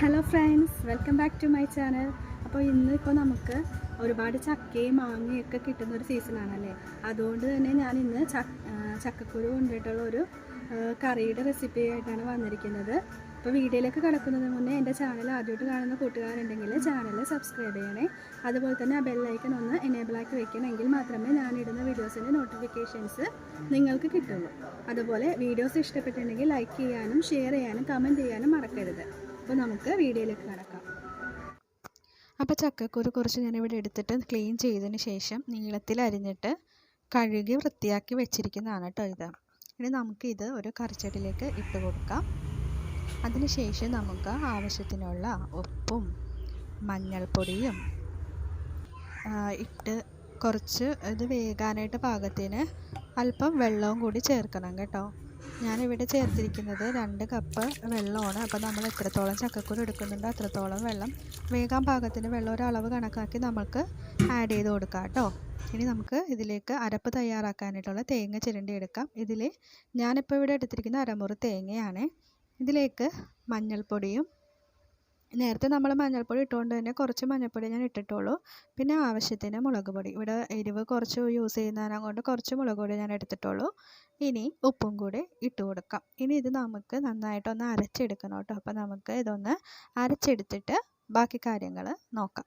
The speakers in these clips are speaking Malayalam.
Hello friends welcome back to my channel അപ്പോൾ ഇന്ന് ഇപ്പോൾ നമുക്ക് ഒരുപാട് ചക്കയും മാങ്ങയും ഒക്കെ കിട്ടുന്ന ഒരു സീസണാണല്ലേ? അതുകൊണ്ട് തന്നെ ഞാൻ ഇന്ന് ചക്ക ചക്കക്കുരു കൊണ്ടിട്ടുള്ള ഒരു കറിയുടെ റെസിപ്പി ആയിട്ടാണ് വന്നിരിക്കുന്നത്. അപ്പോൾ വീഡിയോയിലേക്ക് കിടക്കുന്നതിന് മുന്നേ എന്റെ ചാനൽ ആദ്യമായിട്ട് കാണുന്ന കൂട്ടുകാരുണ്ടെങ്കിൽ ചാനൽ സബ്സ്ക്രൈബ് ചെയ്യണേ. അതുപോലെ തന്നെ ആ ബെല്ലൈക്കൺ ഒന്ന് എനേബിളാക്കി വെക്കണമെങ്കിൽ മാത്രമേ ഇടുന്ന വീഡിയോസിന്റെ നോട്ടിഫിക്കേഷൻസ് നിങ്ങൾക്ക് കിട്ടുള്ളൂ. അതുപോലെ വീഡിയോസ് ഇഷ്ടപ്പെട്ടിട്ടുണ്ടെങ്കിൽ ലൈക്ക് ചെയ്യാനും ഷെയർ ചെയ്യാനും കമന്റ് ചെയ്യാനും മറക്കരുത്. അപ്പോൾ നമുക്ക് വീഡിയോയിലേക്ക് കിടക്കാം. അപ്പോൾ ചക്കക്കുരു കുറച്ച് ഞാനിവിടെ എടുത്തിട്ട് ക്ലീൻ ചെയ്തതിന് ശേഷം നീളത്തിൽ അരിഞ്ഞിട്ട് കഴുകി വൃത്തിയാക്കി വെച്ചിരിക്കുന്നതാണ് കേട്ടോ ഇത്. ഇനി നമുക്കിത് ഒരു കറിച്ചട്ടിലേക്ക് ഇട്ട് കൊടുക്കാം. അതിനുശേഷം നമുക്ക് ആവശ്യത്തിനുള്ള ഉപ്പും മഞ്ഞൾപ്പൊടിയും ഇട്ട് കുറച്ച് ഇത് വേകാനായിട്ട് പാകത്തിന് അല്പം വെള്ളവും കൂടി ചേർക്കണം കേട്ടോ. ഞാനിവിടെ ചേർത്തിരിക്കുന്നത് രണ്ട് കപ്പ് വെള്ളമാണ്. അപ്പോൾ നമ്മൾ എത്രത്തോളം ചക്കക്കുരു എടുക്കുന്നുണ്ടോ അത്രത്തോളം വെള്ളം വേഗം പാകത്തിന് വെള്ളം ഒരളവ് കണക്കാക്കി നമുക്ക് ആഡ് ചെയ്ത് കൊടുക്കാം കേട്ടോ. ഇനി നമുക്ക് ഇതിലേക്ക് അരപ്പ് തയ്യാറാക്കാനായിട്ടുള്ള തേങ്ങ ചിരണ്ടി എടുക്കാം. ഇതിൽ ഞാനിപ്പോൾ ഇവിടെ എടുത്തിരിക്കുന്ന അരമുറി തേങ്ങയാണ്. ഇതിലേക്ക് മഞ്ഞൾപ്പൊടിയും നേരത്തെ നമ്മൾ മഞ്ഞൾപ്പൊടി ഇട്ടുകൊണ്ട് തന്നെ കുറച്ച് മഞ്ഞൾപ്പൊടി ഞാൻ ഇട്ടിട്ടുള്ളൂ. പിന്നെ ആവശ്യത്തിന് മുളക് പൊടി. ഇവിടെ എരിവ് കുറച്ച് യൂസ് ചെയ്യുന്നതിനെ കൊണ്ട് കുറച്ച് മുളക് പൊടി ഞാൻ എടുത്തിട്ടുള്ളൂ. ഇനി ഉപ്പും കൂടി ഇട്ട് കൊടുക്കാം. ഇനി ഇത് നമുക്ക് നന്നായിട്ടൊന്ന് അരച്ചെടുക്കണം കേട്ടോ. അപ്പോൾ നമുക്ക് ഇതൊന്ന് അരച്ചെടുത്തിട്ട് ബാക്കി കാര്യങ്ങൾ നോക്കാം.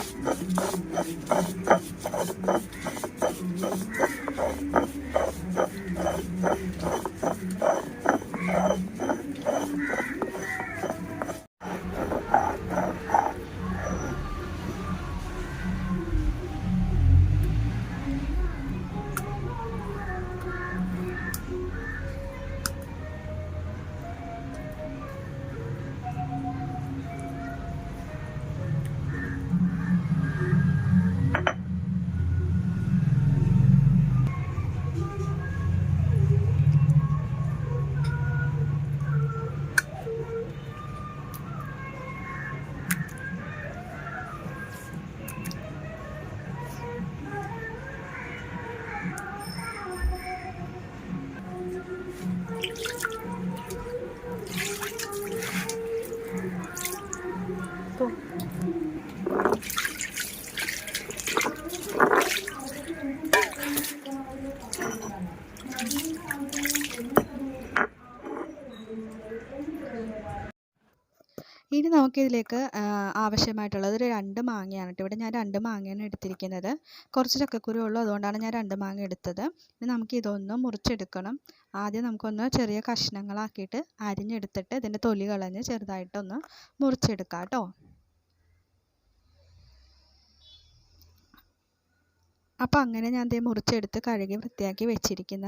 ഇനി നമുക്കിതിലേക്ക് ആവശ്യമായിട്ടുള്ളത് ഒരു രണ്ട് മാങ്ങയാണ് കേട്ടോ. ഇവിടെ ഞാൻ രണ്ട് മാങ്ങയാണ് എടുത്തിരിക്കുന്നത്. കുറച്ച് ചക്കക്കുരു ഉള്ളൂ അതുകൊണ്ടാണ് ഞാൻ രണ്ട് മാങ്ങ എടുത്തത്. ഇനി നമുക്ക് ഇതൊന്ന് മുറിച്ചെടുക്കണം. ആദ്യം നമുക്കൊന്ന് ചെറിയ കഷ്ണങ്ങളാക്കിയിട്ട് അരിഞ്ഞെടുത്തിട്ട് ഇതിന്റെ തൊലി കളഞ്ഞ് ചെറുതായിട്ടൊന്ന് മുറിച്ചെടുക്കാം കേട്ടോ. അപ്പോൾ അങ്ങനെ ഞാൻ ദേ മുറിച്ചെടുത്ത് കഴുകി വൃത്തിയാക്കി വെച്ചിരിക്കുന്ന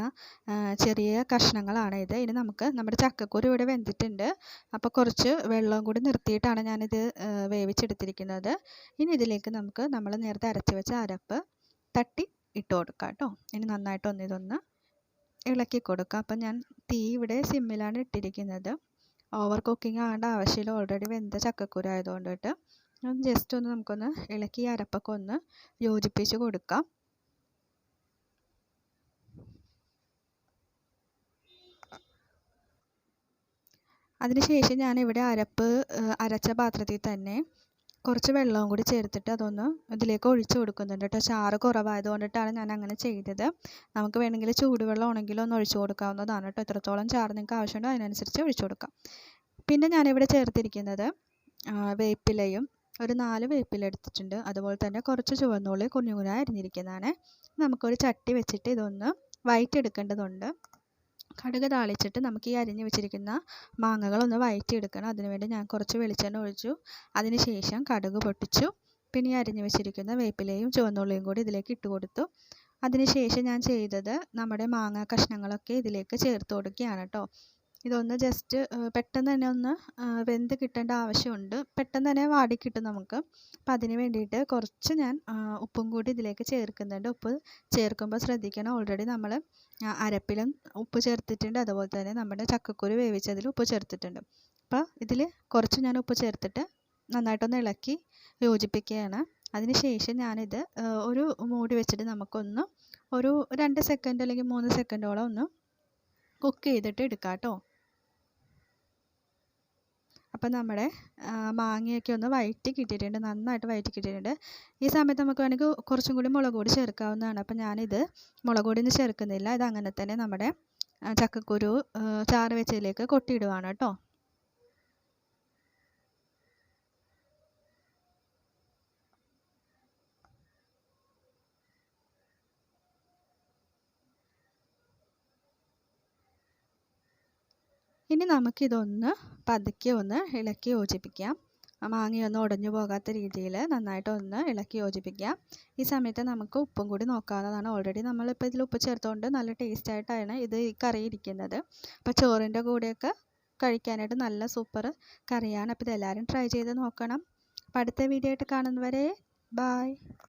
ചെറിയ കഷ്ണങ്ങളാണ് ഇത്. ഇനി നമുക്ക് നമ്മുടെ ചക്കക്കുരു ഇവിടെ വെന്തിട്ടുണ്ട്. അപ്പോൾ കുറച്ച് വെള്ളവും കൂടി നിർത്തിയിട്ടാണ് ഞാനിത് വേവിച്ചെടുത്തിരിക്കുന്നത്. ഇനി ഇതിലേക്ക് നമുക്ക് നമ്മൾ നേരത്തെ അരച്ച് വെച്ച അരപ്പ് തട്ടി ഇട്ട് കൊടുക്കാം കേട്ടോ. ഇനി നന്നായിട്ട് ഒന്ന് ഇതൊന്ന് ഇളക്കി കൊടുക്കുക അപ്പം ഞാൻ തീ ഇവിടെ സിമ്മിലാണ് ഇട്ടിരിക്കുന്നത്. ഓവർ കുക്കിംഗ് ആകേണ്ട ആവശ്യമില്ല. ഓൾറെഡി വെന്ത ചക്കക്കുരു ആയതുകൊണ്ടിട്ട് ജസ്റ്റ് ഒന്ന് നമുക്കൊന്ന് ഇളക്കി അരപ്പൊക്കെ ഒന്ന് യോജിപ്പിച്ച് കൊടുക്കാം. അതിനുശേഷം ഇവിടെ അരപ്പ് അരച്ച പാത്രത്തിൽ തന്നെ കുറച്ച് വെള്ളവും കൂടി ചേർത്തിട്ട് അതൊന്ന് ഇതിലേക്ക് ഒഴിച്ചു കൊടുക്കുന്നുണ്ട് കേട്ടോ. ചാറ് കുറവായത് കൊണ്ടിട്ടാണ് ഞാൻ അങ്ങനെ ചെയ്തത്. നമുക്ക് വേണമെങ്കിൽ ചൂടുവെള്ളം ആണെങ്കിലും ഒന്ന് ഒഴിച്ചു കൊടുക്കാവുന്നതാണ് കേട്ടോ. എത്രത്തോളം ചാറ് നിങ്ങൾക്ക് ആവശ്യമുണ്ടോ അതിനനുസരിച്ച് ഒഴിച്ചു കൊടുക്കാം. പിന്നെ ഞാനിവിടെ ചേർത്തിരിക്കുന്നത് വേപ്പിലയും ഒരു നാല് വേപ്പില എടുത്തിട്ടുണ്ട്. അതുപോലെ തന്നെ കുറച്ച് ചുവന്നുള്ളി കുഞ്ഞു അരിഞ്ഞിരിക്കുന്നതാണ്. നമുക്കൊരു ചട്ടി വെച്ചിട്ട് ഇതൊന്ന് വഴറ്റിയെടുക്കേണ്ടതുണ്ട് കടുക് താളിച്ചിട്ട് നമുക്ക് ഈ അരിഞ്ഞു വെച്ചിരിക്കുന്ന മാങ്ങകളൊന്ന് വഴറ്റിയെടുക്കണം അതിനുവേണ്ടി ഞാൻ കുറച്ച് വെളിച്ചെണ്ണ ഒഴിച്ചു. അതിന് ശേഷം കടുക് പൊട്ടിച്ചു. പിന്നെ ഈ അരിഞ്ഞ് വെച്ചിരിക്കുന്ന വേപ്പിലയും ചുവന്നുള്ളിയും കൂടി ഇതിലേക്ക് ഇട്ട് കൊടുത്തു. അതിനുശേഷം ഞാൻ ചെയ്തത് നമ്മുടെ മാങ്ങ കഷ്ണങ്ങളൊക്കെ ഇതിലേക്ക് ചേർത്ത് കൊടുക്കുകയാണ് കേട്ടോ. ഇതൊന്ന് ജസ്റ്റ് പെട്ടെന്ന് തന്നെ ഒന്ന് വെന്ത് കിട്ടേണ്ട ആവശ്യമുണ്ട്. പെട്ടെന്ന് തന്നെ വാടി കിട്ടും നമുക്ക്. അപ്പം അതിന് വേണ്ടിയിട്ട് കുറച്ച് ഞാൻ ഉപ്പും കൂടി ഇതിലേക്ക് ചേർക്കുന്നുണ്ട്. ഉപ്പ് ചേർക്കുമ്പോൾ ശ്രദ്ധിക്കണം. ഓൾറെഡി നമ്മൾ അരപ്പിലും ഉപ്പ് ചേർത്തിട്ടുണ്ട്. അതുപോലെ തന്നെ നമ്മുടെ ചക്കക്കുരു വേവിച്ചതിൽ ഉപ്പ് ചേർത്തിട്ടുണ്ട്. അപ്പോൾ ഇതിൽ കുറച്ച് ഞാൻ ഉപ്പ് ചേർത്തിട്ട് നന്നായിട്ടൊന്ന് ഇളക്കി യോജിപ്പിക്കുകയാണ്. അതിന് ശേഷം ഞാനിത് ഒരു മൂടി വെച്ചിട്ട് നമുക്കൊന്ന് ഒരു രണ്ട് സെക്കൻഡ് അല്ലെങ്കിൽ മൂന്ന് സെക്കൻഡോളം ഒന്ന് കുക്ക് ചെയ്തിട്ട് എടുക്കാം കേട്ടോ അപ്പം നമ്മുടെ മാങ്ങയൊക്കെ ഒന്ന് വയറ്റി കിട്ടിയിട്ടുണ്ട് നന്നായിട്ട് വയറ്റി കിട്ടിയിട്ടുണ്ട്. ഈ സമയത്ത് നമുക്ക് വേണമെങ്കിൽ കുറച്ചും കൂടി മുളക് പൊടി ചേർക്കാവുന്നതാണ്. അപ്പം ഞാനിത് മുളക് പൊടി ഒന്നും ചേർക്കുന്നില്ല. ഇത് അങ്ങനെ തന്നെ നമ്മുടെ ചക്കക്കുരു ചാറ് വെച്ചതിലേക്ക് കൊട്ടിയിടുവാണ് കേട്ടോ. ഇനി നമുക്കിതൊന്ന് പതുക്കെ ഒന്ന് ഇളക്കി യോജിപ്പിക്കാം. മാങ്ങയൊന്നും ഉടഞ്ഞു പോകാത്ത രീതിയിൽ നന്നായിട്ട് ഒന്ന് ഇളക്കി യോജിപ്പിക്കാം. ഈ സമയത്ത് നമുക്ക് ഉപ്പും കൂടി നോക്കാവുന്നതാണ്. ഓൾറെഡി നമ്മളിപ്പോൾ ഇതിൽ ഉപ്പ് ചേർത്തുകൊണ്ട് നല്ല ടേസ്റ്റ് ആയിട്ടാണ് ഇത് ഈ കറി ഇരിക്കുന്നത്. അപ്പോൾ ചോറിന്റെ കൂടെയൊക്കെ കഴിക്കാനായിട്ട് നല്ല സൂപ്പർ കറിയാണ്. അപ്പോൾ ഇതെല്ലാവരും ട്രൈ ചെയ്ത് നോക്കണം. അപ്പോൾ അടുത്ത വീഡിയോ ആയിട്ട് കാണുന്നവരെ ബായ്